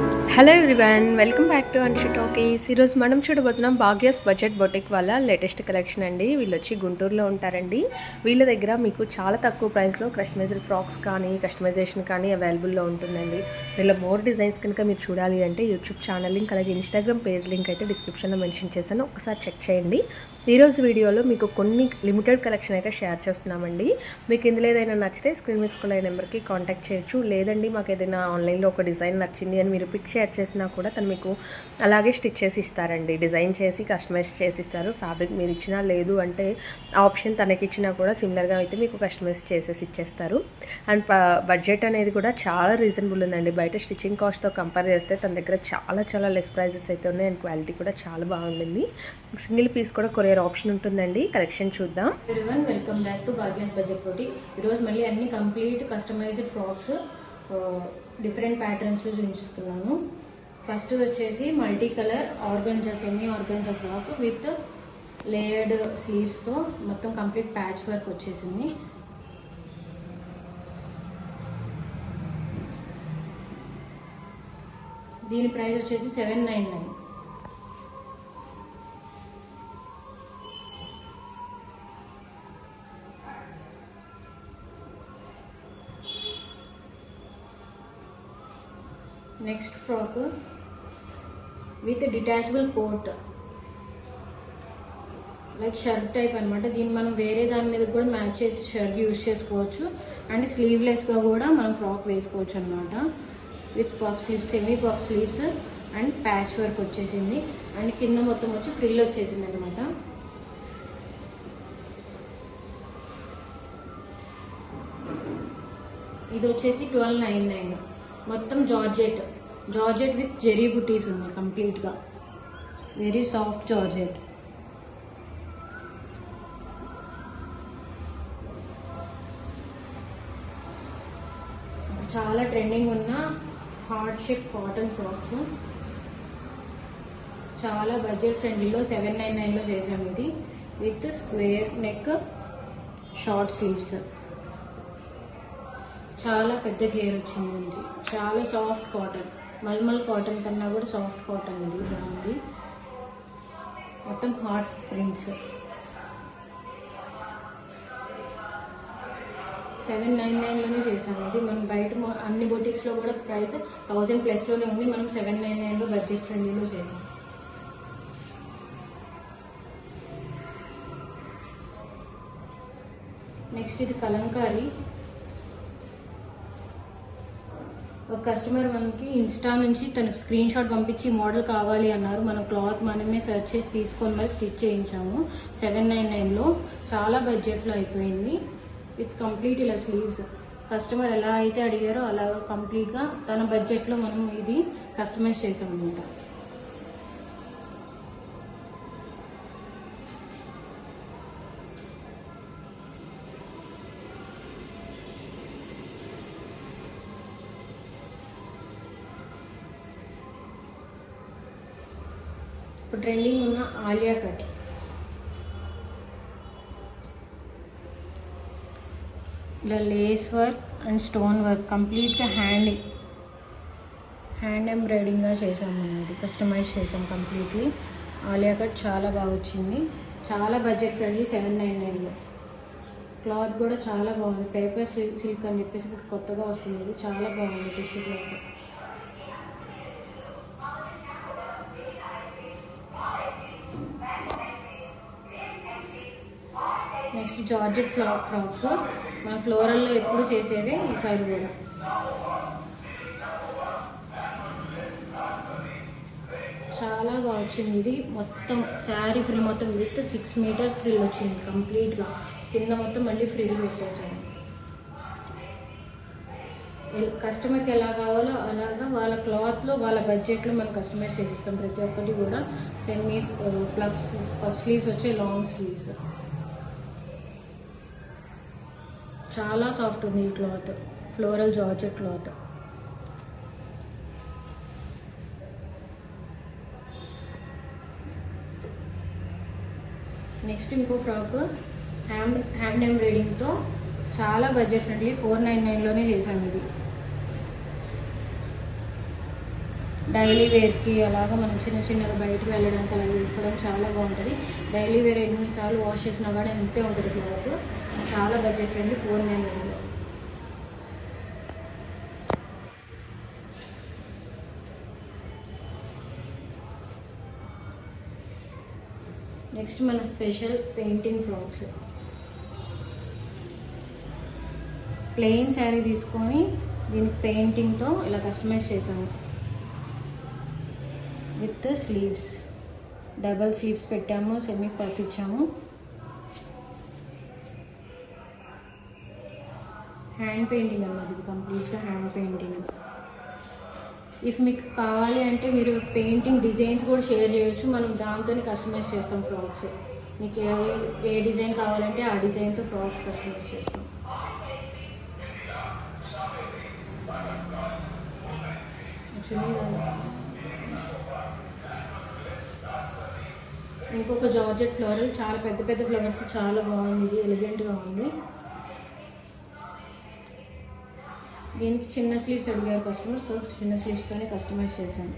Hello everyone welcome back to Anshu talkies ఈరోజు మనం చూడబోతున్నాం భాగ్యస్ బడ్జెట్ బొటిక్ వాళ్ళ లేటెస్ట్ కలెక్షన్ అండి. వీళ్ళు వచ్చి గుంటూరులో ఉంటారండి. వీళ్ళ దగ్గర మీకు చాలా తక్కువ ప్రైస్లో కస్టమైజ్డ్ ఫ్రాక్స్ కానీ కస్టమైజేషన్ కానీ అవైలబుల్లో ఉంటుందండి. వీళ్ళ మోర్ డిజైన్స్ కనుక మీరు చూడాలి అంటే యూట్యూబ్ ఛానల్ లింక్ అలాగే ఇన్స్టాగ్రామ్ పేజ్ లింక్ అయితే డిస్క్రిప్షన్లో మెన్షన్ చేశాను. ఒకసారి చెక్ చేయండి. ఈరోజు వీడియోలో మీకు కొన్ని లిమిటెడ్ కలెక్షన్ అయితే షేర్ చేస్తున్నామండి. మీకు ఇందులో ఏదైనా నచ్చితే స్క్రీన్ మీద స్కూల్ నెంబర్కి కాంటాక్ట్ చేయొచ్చు. లేదండి మాకు ఏదైనా ఆన్లైన్లో ఒక డిజైన్ నచ్చింది అని మీరు పిక్ షేర్ చేసినా కూడా తను మీకు అలాగే స్టిచ్ చేసి ఇస్తారండి. డిజైన్ చేసి కస్టమైజ్ చేసి ఇస్తారు. ఫ్యాబ్రిక్ మీరు ఇచ్చినా లేదు అంటే ఆప్షన్ తనకి ఇచ్చినా కూడా సిమిలర్గా అయితే మీకు కస్టమైజ్ చేసేసి ఇచ్చేస్తారు. అండ్ బడ్జెట్ అనేది కూడా చాలా రీజనబుల్ ఉందండి. బయట స్టిచ్చింగ్ కాస్ట్తో కంపేర్ చేస్తే తన దగ్గర చాలా చాలా లెస్ ప్రైజెస్ అయితే ఉన్నాయి. అండ్ క్వాలిటీ కూడా చాలా బాగుంటుంది సింగిల్ పీస్ కూడా కొరియర్ ఆప్షన్ ఉంటుందండి. కలెక్షన్ చూద్దాం. Everyone welcome back to Bhagya's budget తోటి ఈరోజు మళ్ళీ అన్ని కంప్లీట్ కస్టమైజ్డ్ ఫ్రాక్స్ డిఫరెంట్ ప్యాటర్న్స్లో చూపిస్తున్నాను. ఫస్ట్ వచ్చేసి multi colour organza semi organza frock with layered స్లీవ్స్తో మొత్తం కంప్లీట్ ప్యాచ్ వర్క్ వచ్చేసింది. దీని ప్రైస్ వచ్చేసి seven nine nine next frock with detachable coat like shirt type అనమాట దీన్ని మనం వేరే దాని మీద కూడా మ్యాచ్ చేసి షర్ట్ యూజ్ చేసుకోవచ్చు. అండ్ స్లీవ్లెస్గా కూడా మనం ఫ్రాక్ వేసుకోవచ్చు అనమాట with puff sleeves semi puff sleeves and patch work వచ్చేసింది. అండ్ కింద మొత్తం వచ్చి ఫ్రిల్ వచ్చేసింది అనమాట ఇది వచ్చేసి ట్వెల్వ్ నైన్ నైన్ మొత్తం georgette. Georgette with zari butis ఉంది కంప్లీట్గా. Very soft georgette. చాలా ట్రెండింగ్ ఉన్న హార్డ్ షేప్ కాటన్ ఫ్రాక్స్ చాలా బడ్జెట్ ఫ్రెండ్లీలో సెవెన్ నైన్ నైన్లో చేసాము ఇది. With square neck short sleeves చాలా పెద్ద గేర్ వచ్చింది చాలా సాఫ్ట్ కాటన్ మల్మల్ కాటన్ కన్నా కూడా సాఫ్ట్ కాటన్ ఇది బాగుంది. మొత్తం హాట్ ప్రింట్స్. సెవెన్ నైన్ నైన్లోనే చేసాము ఇది మనం బయట అన్ని బొటిక్స్లో కూడా ప్రైస్ థౌజండ్ ప్లస్లోనే ఉంది. మనం సెవెన్ నైన్ నైన్లో బడ్జెట్ ఫ్రెండ్లీలో చేసాం నెక్స్ట్ ఇది కలంకారీ. ఒక కస్టమర్ మనకి ఇన్స్టా నుంచి తనకు స్క్రీన్ షాట్ పంపించి మోడల్ కావాలి అన్నారు. మనం క్లాత్ మనమే సెర్చ్ చేసి తీసుకొని మరి స్టిచ్ చేయించాము. సెవెన్ నైన్ నైన్లో చాలా బడ్జెట్లో అయిపోయింది. విత్ కంప్లీట్ ఇలా స్లీవ్స్ కస్టమర్ ఎలా అయితే అడిగారో అలా కంప్లీట్గా తన బడ్జెట్లో మనం ఇది కస్టమైజ్ చేసామన్నమాట. ఇప్పుడు ట్రెండింగ్ ఉన్న ఆలియా కట్. ఇలా lace work and stone work కంప్లీట్గా హ్యాండ్ హ్యాండ్ ఎంబ్రాయిడింగ్గా చేసాం మనం ఇది కస్టమైజ్ చేసాం కంప్లీట్లీ ఆలియా కట్ చాలా బాగా వచ్చింది. చాలా బడ్జెట్ ఫ్రెండ్లీ సెవెన్ నైన్ నైన్లో క్లాత్ కూడా చాలా బాగుంది. పేపర్ సిల్క్ సిల్క్ అని చెప్పేసి ఇప్పుడు కొత్తగా వస్తుంది. ఇది చాలా బాగుంది టిష్యూ క్లాత్ నెక్స్ట్ జార్జెట్ ఫ్లా ఫ్రాక్స్. మన ఫ్లోరల్లో ఎప్పుడు చేసేవి ఈ సైడ్ కూడా. చాలా బాగా వచ్చింది ఇది. మొత్తం శారీ ఫ్రిల్ మొత్తం విత్ సిక్స్ మీటర్స్ ఫ్రిల్ వచ్చింది కంప్లీట్గా. కింద మొత్తం మళ్ళీ ఫ్రిల్ పెట్టేసాను కస్టమర్కి ఎలా కావాలో అలాగా వాళ్ళ క్లాత్లో వాళ్ళ బడ్జెట్లో మనం కస్టమైజ్ చేసిస్తాం ప్రతి ఒక్కటి కూడా. సెమీ ప్లఫ్ స్లీవ్స్ వచ్చే లాంగ్ స్లీవ్స్. చాలా సాఫ్ట్ ఉంది ఈ cloth. Floral georgette cloth. Next ఇంకో ఫ్రాక్. హ్యాండ్ హ్యాండ్ ఎంబ్రాయిడింగ్తో చాలా బడ్జెట్ ఫ్రెండ్లీ ఫోర్ నైన్ నైన్లోనే చేశాను ఇది. డైలీ వేర్కి అలాగా మనం చిన్న చిన్నగా బయటకు వెళ్ళడానికి అలా వేసుకోవడం చాలా బాగుంటుంది. డైలీ వేర్ ఎన్నిసార్లు వాష్ చేసినా కానీ అంతే ఉంటుంది క్లాత్. చాలా budget friendly four nine next మన special painting frocks. Plain sari తీసుకొని దీనికి పెయింటింగ్తో ఇలా కస్టమైజ్ చేసాము విత్ స్లీవ్స్. డబల్ స్లీవ్స్ పెట్టాము సెమీ పఫ్ ఇచ్చాము. హ్యాండ్ పెయింటింగ్ అన్నమాట ఇది కంప్లీట్గా హ్యాండ్ పెయింటింగ్. ఇఫ్ మీకు కావాలి అంటే మీరు పెయింటింగ్ డిజైన్స్ కూడా షేర్ చేయొచ్చు మనం దాంతోనే కస్టమైజ్ చేస్తాం ఫ్రాక్స్. మీకు ఏ ఏ డిజైన్ కావాలంటే ఆ డిజైన్తో ఫ్రాక్స్ కస్టమైజ్ చేస్తాం. చూడండి. ఇంకొక జార్జెట్ ఫ్లోరల్ చాలా పెద్ద పెద్ద ఫ్లవర్స్ చాలా బాగుంది ఇది ఎలిగెంట్గా ఉంది. దీనికి చిన్న స్లీవ్స్ అడిగారు కస్టమర్ సో చిన్న స్లీవ్స్తోనే కస్టమైజ్ చేశాను.